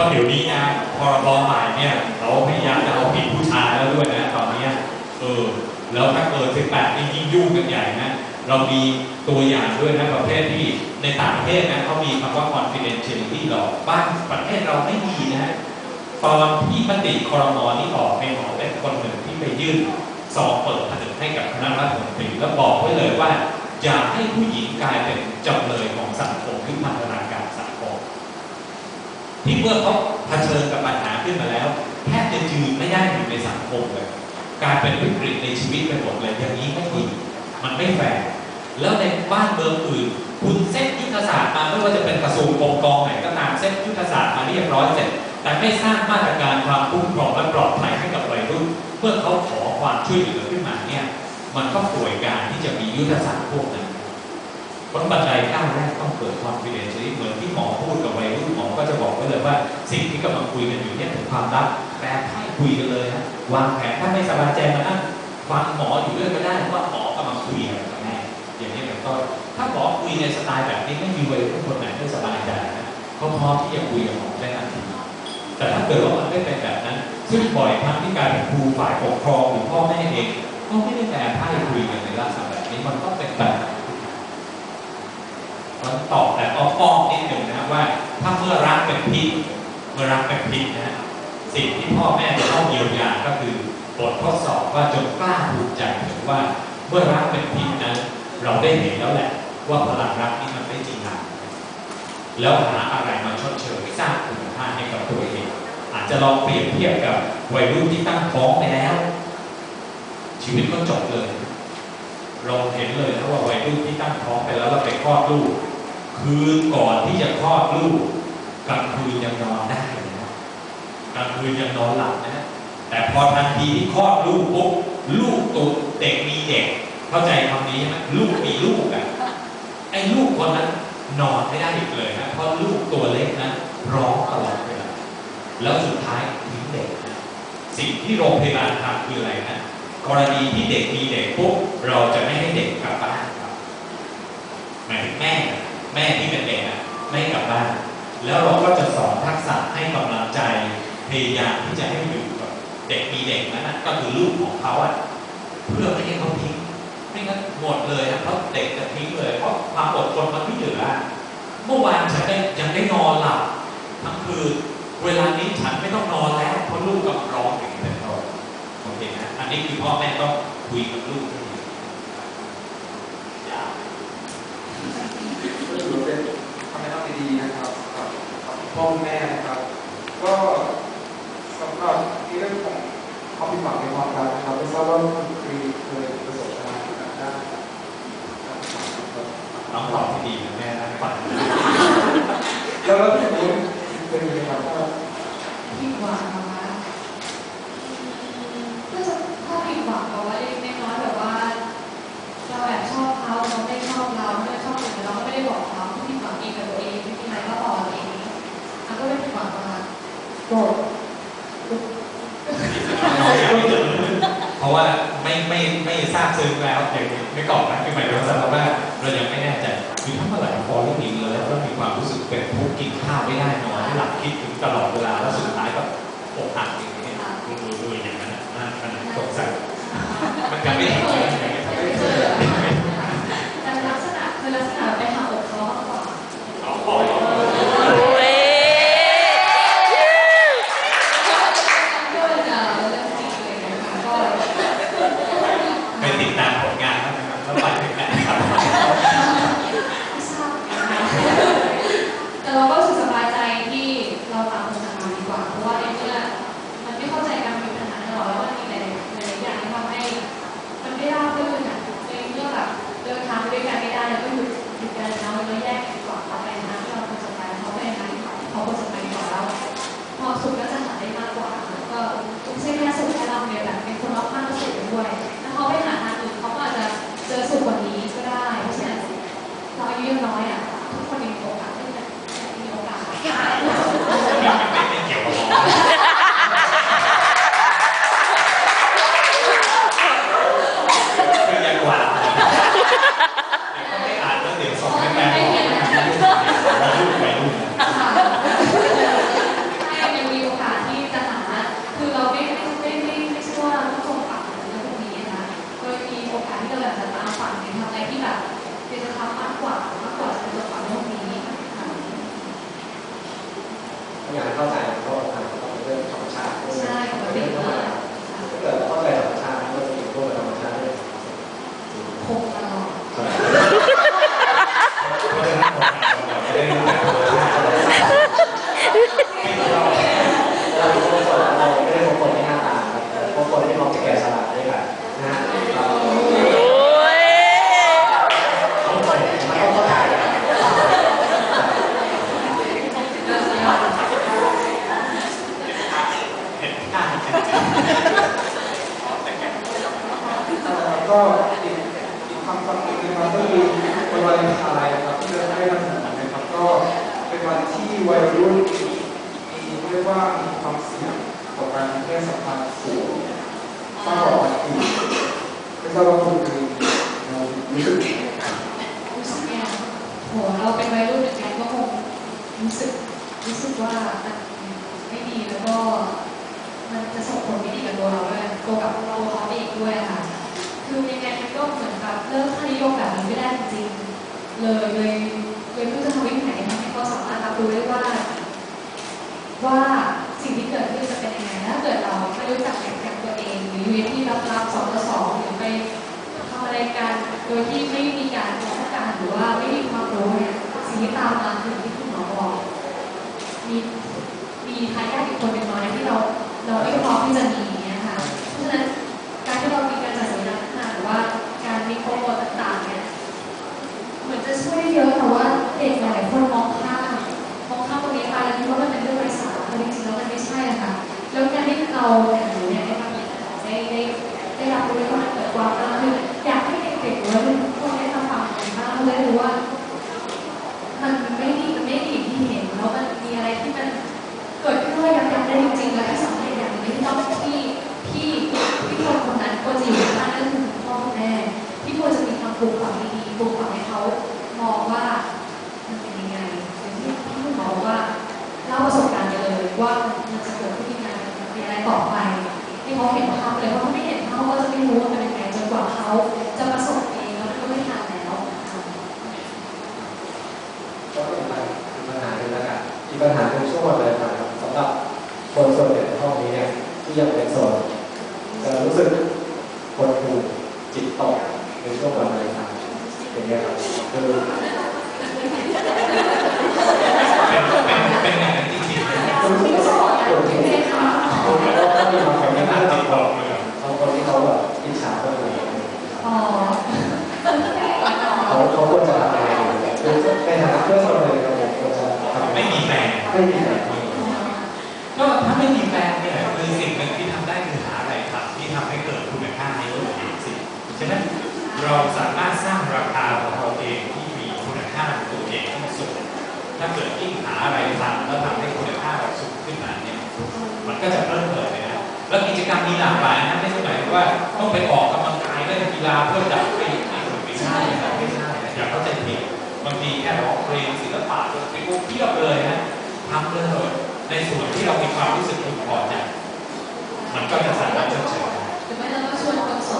ราะเดี๋ยวนี้นะพรบใหม่เนี่ยเขาพยายามจะเอาผิดผู้ชายแล้วด้วยนะตอนนี้เออแล้วถ้าเกิด18นี่ยิ่งยุ่งกันใหญ่นะเรามีตัวอย่างด้วยนะประเภทที่ในต่างประเทศนะเขามีคำว่า confidentiality หรอกบ้านประเทศเราไม่มีนะตอนที่มติคอรมอนี่ออกในหมอเป็นคนหนึ่งที่ไปยื่นซองเปิดผนึกให้กับคณะรัฐมนตรีแล้วบอกไว้เลยว่า อย่าให้ผู้หญิงกลายเป็นจำเลยของสังคมหรือพันธนา ที่เมื่อเขาเผชิญกับปัญหาขึ้นมาแล้วแทบจะยืนไม่ได้อยู่ในสังคมเลยการเป็นวิกฤตในชีวิตไปหมดเลยอย่างนี้ไม่ดีมันไม่แฟร์แล้วในบ้านเมืองอื่น คุณเซ็ตยุทธศาสตร์มาไม่ว่าจะเป็นกระทรวงกองกองไหนก็ตามเซ็ตยุทธศาสตร์มาเรียบร้อยเสร็จแต่ไม่สร้างมาตรการความคุ้มครองและปลอดภัยให้กับวัยรุ่นเมื่อเขาขอความช่วยเหลือขึ้นมาเนี่ยมันก็ป่วยการที่จะมียุทธศาสตร์พวกนั้น ผลบันไดก้าวแรกต้องเกิดความฟิเดนซีเหมือนที่หมอพูดกับวัยรุ่นหมอก็จะบอกไว้เลยว่า สิ่งที่กำลังคุยกันอยู่เนี่ยถึงความรักแปลให้คุยกันเลยนะวางแผนถ้าไม่สบายใจมานั่งฟังหมออยู่ด้วยก็ได้ว่าหมอกำลังคุยอะไรกับแม่อย่างนี้เป็นต้นถ้าหมอคุยในสไตล์แบบนี้ไม่มีวัยรุ่นคนไหนไม่สบายใจนะเขาพร้อมที่จะคุยกับหมอได้ทันทีแต่ถ้าเกิดว่ามันไม่เป็นแบบนั้น ซึ่งบ่อยครั้งที่การเป็นครูฝ่ายปกครองหรือพ่อแม่เองก็ไม่ได้แปลไพ่คุยกันในลักษณะแบบนี้มันก็เป็นแบบนั้นมันตอบแต่ อ้อมๆนิดหนึ่งนะว่าถ้าเมื่อรักเป็นพิษเมื่อรักเป็นพิษนะสิ่งที่พ่อแม่จะต้องเยียวยาก็คือบททดสอบว่าจนกล้าภูมิใจถึงว่าเมื่อรักเป็นพิษนั้น เราได้เห็นแล้วแหละ ว่าพลังรักนี่มันไม่จริงจังแล้วหาอะไรมาชดเชยสร้างคุณค่าให้กับตัวเอง อาจจะลองเปรียบเทียบกับวัยรุ่นที่ตั้งท้องไปแล้ว ชีวิตก็จบเลยเราเห็นเลยนะว่าวัยรุ่นที่ตั้งท้องไปแล้วแล้วไปคลอดลูก คืนก่อนที่จะคลอดลูกกลางคืนยังนอนได้นะกลางคืนยังนอนหลับนะ แต่พอทันทีที่คลอดลูกปุ๊บลูกตัวเด็กมีเด็ก เข้าใจคำนี้ไหมลูกมีลูกอะไอ้ลูกคนนั้นนอนไม่ได้อีกเลยนะเพราะลูกตัวเล็กนั้นร้องตลอดเวลาแล้วสุดท้ายทิ้งเด็กนะสิ่งที่โรงพยาบาลทำคืออะไรนะกรณีที่เด็กมีเด็กปุ๊บเราจะไม่ให้เด็กกลับบ้านครับหมายถึงแม่ แม่ที่เป็นเด็กอะไม่กลับบ้านแล้วเราก็จะสอนทักษะให้กำลังใจพยายามที่จะให้อยู่กับเด็กมีเด็กนั้นก็คือลูกของเขาอะเพื่อไม่ให้เขาทิ้งไม่งั้นหมดเลยนะเพราะเด็กจะทิ้งเลยเพราะความอดทนมันไม่เหลือเมื่อวานฉันได้ยังได้นอนหลับทั้งคืนเวลานี้ฉันไม่ต้องนอนแล้วเพราะลูกกำลังร้องอย่างเป็นต้นโอเคนะอันนี้คือพ่อแม่ต้องคุยกับลูกให้ดีอย่า ก็ถือว่าเป็นคำแนะนำดีๆนะครับกับกับ พ่อแม่นะครับ ก็สำหรับในเรื่องของความผิดหวังในความรักนะครับไม่ทราบว่าคุณครีเคยประสบปัญหาด้านน้องตอบที่ดีนะแม่นะฝันแล้วแล้วที่คุณเป็นยังไงครับว่าผิดหวังนะคะก็จะถ้าผิดหวังแบบว่าเล็กน้อยแบบว่าเราแอบชอบเขาเขาไม่ชอบเราไม่ได้ชอบคนแต่เราก็ไม่ได้บอกเขาที่ผิดหวังเองกับตัวเองไม่มีใครก็บอกเราเอง อันก็ไม่ผิดหวังนะคะก็เพราะว่าไม่ไม่ไม่ทราบซึ้งแล้วอย่างไม่กรอบนะคือหมายถึงสำหรับว่าเรายังไม่แน่ใจคือถ้าเมื่อไหร่พอที่มีเลยแล้วก็มีความรู้สึกเป็นทุกข์กินข้าวไม่ได้นอนไม่หลับคิดถึงตลอดเวลาแล้วสุดท้ายก็อกหักอย่างนี้ดูดูอย่างนั้นนะน่าขนาดสงสัยมันจะไม่ถึงเลย jóvenes. กว่า มากกว่าจะเป็นตัวของโลกนี้อยางเข้าใจก็ต้องเรื่องธรรมชาติใช่เรื่องธรรมชาเกิดเข้าใจธรรมชาติก็จะเยู่ร่วกับธรรมชาติได้คงตลอด ที่วัยรุ่นมีเรียกว่ามีความเสี่ยงต่อการมีเพศสัมพันธ์สูงมากกว่าวันอื่นไม่ทราบว่าคุณคือรู้สึกรู้สึกเนี่โหเราเป็นวัยรุ่นอย่างเงี้ยก็คงรู้สึกรู้สึกว่ามันไม่ดีแล้วก็มันจะส่งผลไม่ดีกับตัวเราด้วยตัวกับตัวเขาเองด้วยค่ะ คือยังไงมันก็เหมือนกับเลิกค่านิยมแบบนี้ไม่ได้จริงๆเลยเลย โดยที่ไม่มีการป้องการหรือว่าไม่มีความรู้เนี่ยสิ่งที่ตามมาคือที่คุณหมอบอกมีมีทายาทอีกคนเป็นน้อยที่เราเราไม่พร้อมที่จะมี เขามองว่ามันเป็นยังไงอย่างที่ที่คุณหมอบอกว่าเล่าประสบการณ์ไปเลยว่ามันจะเกิดขึ้นยังไงมันเป็นอะไรต่อไปให้เขาเห็นภาพเลยเพราถ้าไม่เห็นภาพเขาก็จะไม่รู้ว่ามันเป็นยังไงจนกว่าเขาจะประสบเองแล้วก็ไม่ทันแล้วก็เป็นปัญหาหนึ่งแล้วกันอีกปัญหาหนึ่งช่วงวันเลยครับสำหรับคนส่วนใหญ่ในห้องนี้เนี่ยที่ยังเป็นโสดจะรู้สึกปวดหูจิตตกในช่วงวันเลย อย่างเงี้ยครับคือเป็นเป็นเป็นอย่างนั้นจริงๆก็มีบางคนที่นาน่าดจิติดต่อกเลยบางคนที่เขาแบบอิจฉาคนอื่นอ๋อเขาเขาควรจะทำอะไรคือในฐานะเพื่อนคนหนึ่งครับผมควรจะทำไม่มีแฟนไม่มีแฟนก็ถ้าไม่มีแฟนเนี่ยคือสิ่งหนึ่งที่ทำได้คือหาอะไรทำที่ทำให้เกิดคุณค่าในตัวเองสิฉะนั้นเราสามารถสร้างราคาของเราเองที่มีคุณค่าในตัวเองที่สูง ถ้าเกิดยิ่งหาอะไรทำแล้วทำให้คุณค่าเราสูงขึ้นมาเนี่ยมันก็จะเพิ่มเติมเลยนะแล้วกิจกรรมมีหลากหลายนะไม่ใช่หมายถึงว่าต้องไปออกกำลังกายเล่นกีฬาเพื่อดับไปไม่ใช่นะไม่ใช่นะอย่าเข้าใจผิดบางทีแค่ร้องเพลงศิลปะดนตรีเพียบเลยนะทำเลยในส่วนที่เรามีความรู้สึกพึงพอใจมันก็จะสามารถชดเชยได้หรือไม่เราก็ชวนคนสดใน